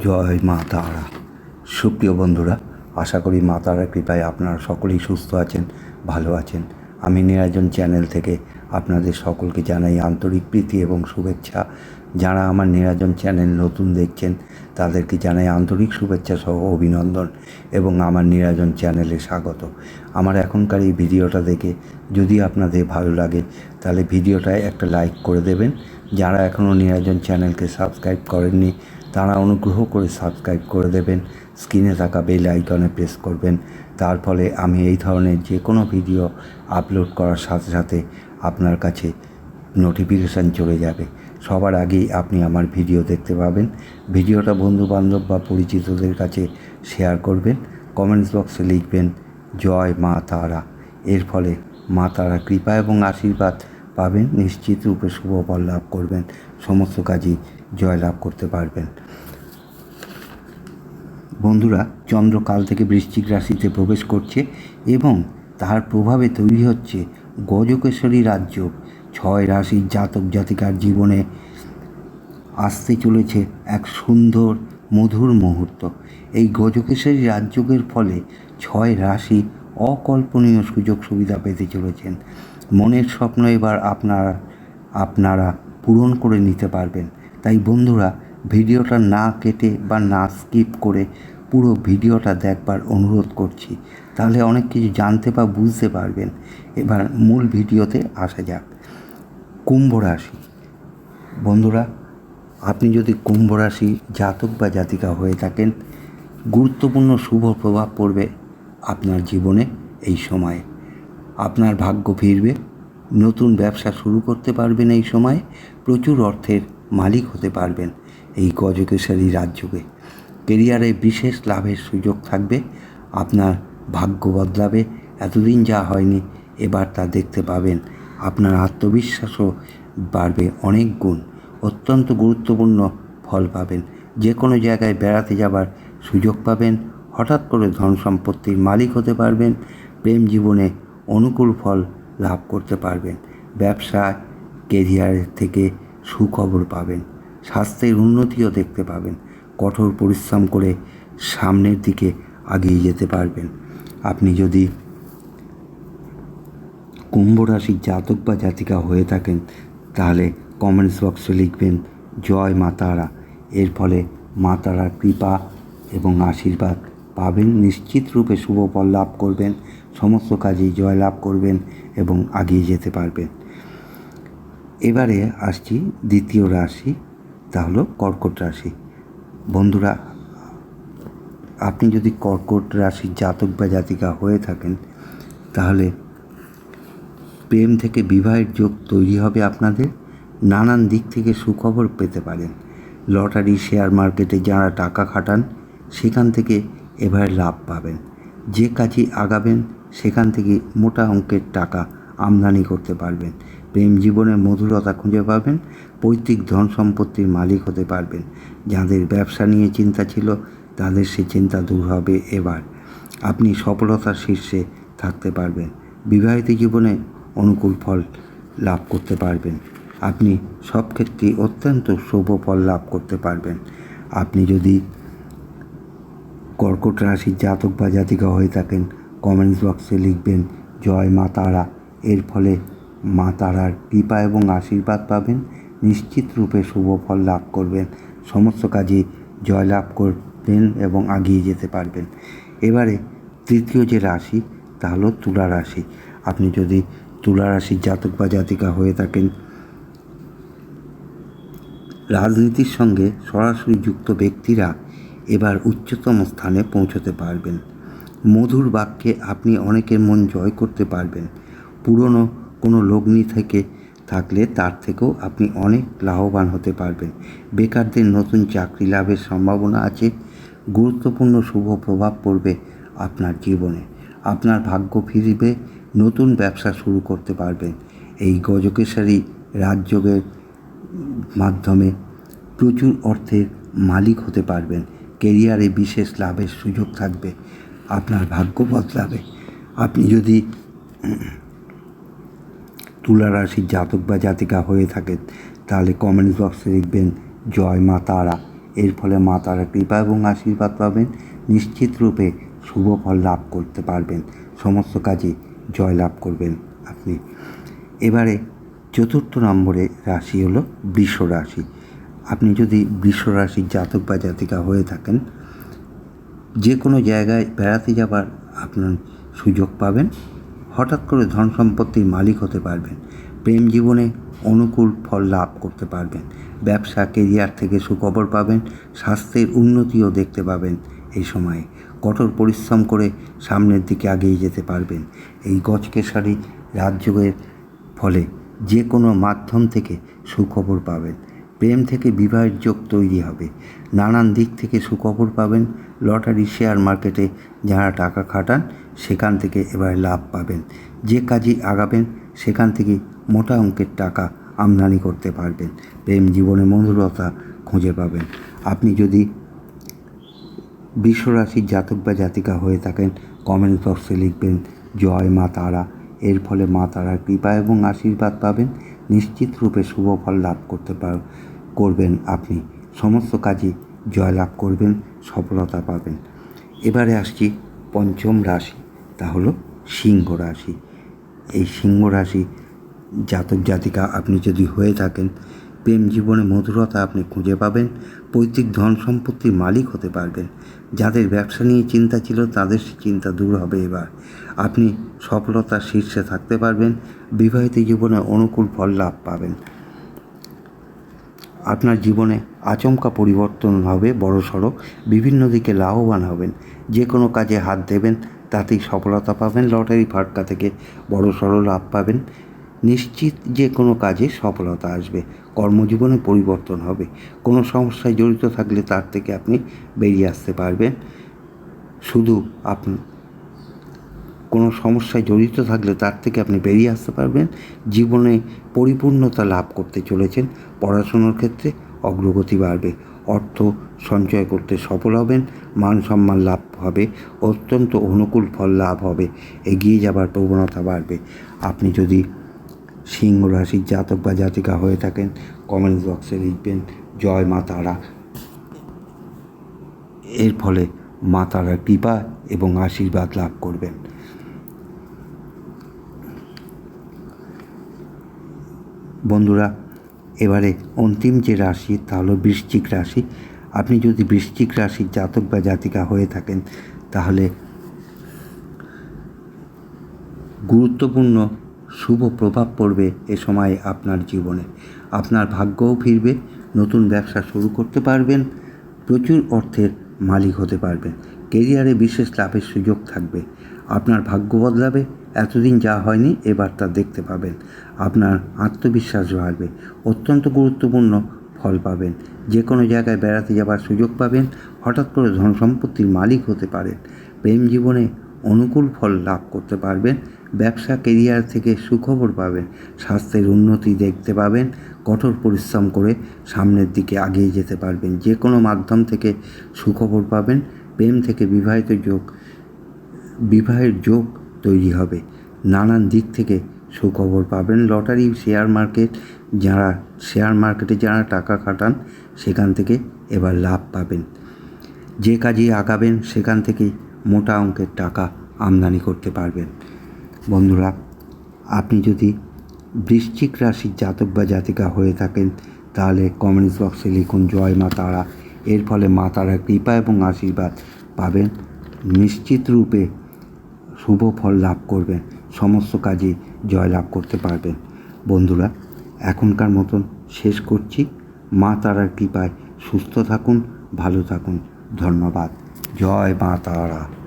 জয় মা তারা। সুপ্রিয় বন্ধুরা, আশা করি মা তারার কৃপায় আপনারা সকলেই সুস্থ আছেন, ভালো আছেন। আমি নিরাজন চ্যানেল থেকে আপনাদের সকলকে জানাই আন্তরিক প্রীতি এবং শুভেচ্ছা। যারা আমার নিরাজন চ্যানেল নতুন দেখছেন, তাদেরকে জানাই আন্তরিক শুভেচ্ছা সহ অভিনন্দন এবং আমার নিরাজন চ্যানেলে স্বাগত। আমার এখনকার এই ভিডিওটা দেখে যদি আপনাদের ভালো লাগে, তাহলে ভিডিওটায় একটা লাইক করে দেবেন। যারা এখনও নিরাজন চ্যানেলকে সাবস্ক্রাইব করেননি তারা অনুগ্রহ করে সাবস্ক্রাইব করে দেবেন স্ক্রিনে থাকা বেল আইকনে প্রেস করবেন। তার ফলে আমি এই ধরনের যে কোনো ভিডিও আপলোড করার সাথে সাথে আপনার কাছে নোটিফিকেশান চলে যাবে। সবার আগেই আপনি আমার ভিডিও দেখতে পাবেন। ভিডিওটা বন্ধু বান্ধব বা পরিচিতদের কাছে শেয়ার করবেন। কমেন্টস বক্সে লিখবেন, জয় মা তারা। এর ফলে মা তারা কৃপা এবং আশীর্বাদ পাবেন, নিশ্চিত রূপে শুভ ফল লাভ করবেন, সমস্ত কাজই জয় লাভ করতে পারবেন। বন্ধুরা, চন্দ্রকাল থেকে বৃশ্চিক রাশিতে প্রবেশ করছে এবং তার প্রভাবে তৈরি হচ্ছে গজকেশ্বরী রাজ্য। ছয় রাশির জাতক জাতিকার জীবনে আসতে চলেছে এক সুন্দর, মধুর মুহূর্ত। এই গজকেশ্বরী রাজযোগের ফলে ছয় রাশি অকল্পনীয় সুযোগ সুবিধা পেতে চলেছেন। মনের স্বপ্ন এবার আপনারা আপনারা পূরণ করে নিতে পারবেন। তাই বন্ধুরা, ভিডিওটা না কেটে বা না স্কিপ করে পুরো ভিডিওটা দেখবার অনুরোধ করছি। তাহলে অনেক কিছু জানতে বা বুঝতে পারবেন। এবার মূল ভিডিওতে আসা যাক। কুম্ভ রাশি। বন্ধুরা, আপনি যদি কুম্ভ রাশি জাতক বা জাতিকা হয়ে থাকেন, গুরুত্বপূর্ণ শুভ প্রভাব পড়বে আপনার জীবনে এই সময়ে। আপনার ভাগ্য ফিরবে। নতুন ব্যবসা শুরু করতে পারবেন এই সময়। প্রচুর অর্থের মালিক হতে পারবেন এই গজকেশরী রাজ্যকে কেরিয়ারে বিশেষ লাভের সুযোগ থাকবে। আপনার ভাগ্য বদলাবে। এতদিন যা হয়নি, এবার তা দেখতে পাবেন। আপনার আত্মবিশ্বাসও বাড়বে অনেক গুণ। অত্যন্ত গুরুত্বপূর্ণ ফল পাবেন। যে কোনো জায়গায় বেড়াতে যাবার সুযোগ পাবেন। হঠাৎ করে ধন সম্পত্তির মালিক হতে পারবেন। প্রেম জীবনে অনুকূল ফল লাভ করতে পারবেন। ব্যবসা কেরিয়ারের থেকে সুখবর পাবেন। স্বাস্থ্যের উন্নতিও দেখতে পাবেন। কঠোর পরিশ্রম করে সামনের দিকে এগিয়ে যেতে পারবেন। আপনি যদি কুম্ভ রাশির জাতক বা জাতিকা হয়ে থাকেন, তাহলে কমেন্টস বক্সে লিখবেন, জয় মা তারা। এর ফলে মা তারার কৃপা এবং আশীর্বাদ পাবেন। নিশ্চিত রূপে শুভ ফল লাভ করবেন। সমস্ত কাজেই জয় লাভ করবেন এবং আগিয়ে যেতে পারবেন। এবারে আসছি দ্বিতীয় রাশি, তা হলো কর্কট রাশি। বন্ধুরা, আপনি যদি কর্কট রাশির জাতক বা জাতিকা হয়ে থাকেন, তাহলে প্রেম থেকে বিবাহের যোগ তৈরি হবে আপনাদের। নানান দিক থেকে সুখবর পেতে পারেন। লটারি, শেয়ার মার্কেটে যারা টাকা খাটান, সেখান থেকে এবার লাভ পাবেন। যে কাজে আগাবেন সেখান থেকে মোটা অঙ্কের টাকা আমদানি করতে পারবেন। প্রেম জীবনের মধুরতা খুঁজে পাবেন, পৈতৃক ধন সম্পত্তির মালিক হতে পারবেন। যাদের ব্যবসা নিয়ে চিন্তা ছিল, তাদের সে চিন্তা দূর হবে এবার। আপনি সফলতার শীর্ষে থাকতে পারবেন, বিবাহিত জীবনে অনুকূল ফল লাভ করতে পারবেন। আপনি সব ক্ষেত্রেই অত্যন্ত শুভ ফল লাভ করতে পারবেন। আপনি যদি কর্কট রাশির জাতক বা জাতিকা হয়ে থাকেন কমেন্টস বক্সে লিখবেন, জয় মা তারা। এর ফলে মা তারার কৃপা এবং আশীর্বাদ পাবেন, নিশ্চিত রূপে শুভ ফল লাভ করবেন। সমস্ত কাজে জয়লাভ করবেন এবং এগিয়ে যেতে পারবেন। এবারে তৃতীয় যে রাশি, তা হলো তুলা রাশি। আপনি যদি তুলা রাশির জাতক বা জাতিকা হয়ে থাকেন, রাজনীতির সঙ্গে সরাসরি যুক্ত ব্যক্তিরা এবার উচ্চতম স্থানে পৌঁছতে পারবেন। মধুর বাক্যে আপনি অনেকের মন জয় করতে পারবেন। পুরনো কোনো লগ্নি থেকে থাকলে তার থেকেও আপনি অনেক লাভবান হতে পারবেন। বেকারদের নতুন চাকরি লাভের সম্ভাবনা আছে। গুরুত্বপূর্ণ শুভ প্রভাব পড়বে আপনার জীবনে। আপনার ভাগ্য ফিরবে, নতুন ব্যবসা শুরু করতে পারবেন। এই গজকেশরী রাজযোগের মাধ্যমে প্রচুর অর্থের মালিক হতে পারবেন। কেরিয়ারে বিশেষ লাভের সুযোগ থাকবে। আপনার ভাগ্য বদলাবে। আপনি যদি তুলা রাশির জাতক বা জাতিকা হয়ে থাকেন, তাহলে কমেন্টস বক্সে লিখবেন, জয় মা তারা। এর ফলে মা তারা কৃপা এবং আশীর্বাদ পাবেন। নিশ্চিত রূপে শুভ ফল লাভ করতে পারবেন। সমস্ত কাজে জয় লাভ করবেন আপনি। এবারে চতুর্থ নম্বরে রাশি হলো বৃষ রাশি। আপনি যদি বৃষ রাশির জাতক বা জাতিকা হয়ে থাকেন যে কোনো জায়গায় বেড়াতে যাবার আপনার সুযোগ পাবেন। হঠাৎ করে ধন সম্পত্তির মালিক হতে পারবেন। প্রেম জীবনে অনুকূল ফল লাভ করতে পারবেন। ব্যবসা কেরিয়ার থেকে সুখবর পাবেন। স্বাস্থ্যের উন্নতিও দেখতে পাবেন এই সময়ে। কঠোর পরিশ্রম করে সামনের দিকে এগিয়ে যেতে পারবেন। এই গজকেশারি রাজযোগের ফলে যে কোনো মাধ্যম থেকে সুখবর পাবেন। প্রেম থেকে বিবাহের যোগ তৈরি হবে। নানান দিক থেকে সুখবর পাবেন। লটারি, শেয়ার মার্কেটে যারা টাকা খাটান, সেখান থেকে এবার লাভ পাবেন। যে কাজে আগাবেন, সেখান থেকে মোটা অঙ্কের টাকা আমদানি করতে পারবেন। প্রেম জীবনে মধুরতা খুঁজে পাবেন। আপনি যদি বিশ্বরাশির জাতক বা জাতিকা হয়ে থাকেন কমেন্ট বক্সে লিখবেন, জয় মা তারা। এর ফলে মা তারার কৃপা এবং আশীর্বাদ পাবেন। নিশ্চিত রূপে শুভ ফল লাভ করতে পার করবেন আপনি। সমস্ত কাজে জয়লাভ করবেন, সফলতা পাবেন। এবারে আসছি পঞ্চম রাশি, তা হলো সিংহ রাশি। এই সিংহ রাশি জাতক জাতিকা আপনি যদি হয়ে থাকেন, প্রেম জীবনে মধুরতা আপনি খুঁজে পাবেন, পৈতৃক ধন সম্পত্তির মালিক হতে পারবেন। যাদের ব্যবসা নিয়ে চিন্তা ছিল, তাদের চিন্তা দূর হবে এবার। আপনি সফলতার শীর্ষে থাকতে পারবেন, বিবাহিত জীবনে অনুকূল ফল লাভ পাবেন। আপনার জীবনে আচমকা পরিবর্তন হবে, বড় সড়ো বিভিন্ন দিকে লাভবান হবেন। যে কোনো কাজে হাত দেবেন, তাতেই সফলতা পাবেন, লটারি ফাটকা থেকে বড় সড়ো লাভ পাবেন। নিশ্চিত যে কোনো কাজে সফলতা আসবে, কর্মজীবনে পরিবর্তন হবে। কোনো সমস্যায় জড়িত থাকলে তার থেকে আপনি বেরিয়ে আসতে পারবেন। শুধু আপনি কোনো সমস্যায় জড়িত থাকলে তার থেকে আপনি বেরিয়ে আসতে পারবেন। জীবনে পরিপূর্ণতা লাভ করতে চলেছেন। পড়াশুনোর ক্ষেত্রে অগ্রগতি বাড়বে। অর্থ সঞ্চয় করতে সফল হবেন। মান সম্মান লাভ হবে। অত্যন্ত অনুকূল ফল লাভ হবে। এগিয়ে যাবার প্রবণতা বাড়বে। আপনি যদি সিংহ রাশির জাতক বা জাতিকা হয়ে থাকেন, কমেন্ট বক্সে লিখবেন, জয় মা তারা। এর ফলে মা তারার কৃপা এবং আশীর্বাদ লাভ করবেন। বন্ধুরা, এবারে অন্তিম যে রাশি তা হলো বৃশ্চিক রাশি। আপনি যদি বৃশ্চিক রাশির জাতক বা জাতিকা হয়ে থাকেন, তাহলে গুরুত্বপূর্ণ শুভ প্রভাব পড়বে এ সময় আপনার জীবনে। আপনার ভাগ্যও ফিরবে, নতুন ব্যবসা শুরু করতে পারবেন, প্রচুর অর্থের মালিক হতে পারবেন কেরিয়ারে বিশেষ লাভের সুযোগ থাকবে, আপনার ভাগ্য বদলাবে এতদিন যা হয়নি এবার তা দেখতে পাবেন। আপনার আত্মবিশ্বাস বাড়বে অত্যন্ত গুরুত্বপূর্ণ ফল পাবেন। যে কোনো জায়গায় বেড়াতে যাবার সুযোগ পাবেন। হঠাৎ করে ধন সম্পত্তির মালিক হতে পারেন। প্রেম জীবনে অনুকূল ফল লাভ করতে পারবেন। ব্যবসা কেরিয়ার থেকে সুখবর পাবেন। স্বাস্থ্যের উন্নতি দেখতে পাবেন। কঠোর পরিশ্রম করে সামনের দিকে এগিয়ে যেতে পারবেন। যে কোনো মাধ্যম থেকে সুখবর পাবেন। প্রেম থেকে বিবাহিত যোগ, বিবাহের যোগ তৈরি হবে। নানান দিক থেকে সুখবর পাবেন লটারি, শেয়ার মার্কেট, যারা শেয়ার মার্কেটে যারা টাকা খাটান, সেখান থেকে এবার লাভ পাবেন। যে কাজে আগাবেন, সেখান থেকে মোটা অঙ্কের টাকা আমদানি করতে পারবেন। বন্ধুরা, আপনি যদি বৃশ্চিক রাশির জাতক বা জাতিকা হয়ে থাকেন, তাহলে কমেন্টস বক্সে লিখুন, জয় মা তারা। এর ফলে মা তারা কৃপা এবং আশীর্বাদ পাবেন। নিশ্চিত রূপে শুভ ফল লাভ করবেন সমস্ত কাজে জয় লাভ করতে পারবেন বন্ধুরা, এখনকার মতন শেষ করছি। মা তারার কৃপায় সুস্থ থাকুন, ভালো থাকুন। ধন্যবাদ। জয় মা তারা।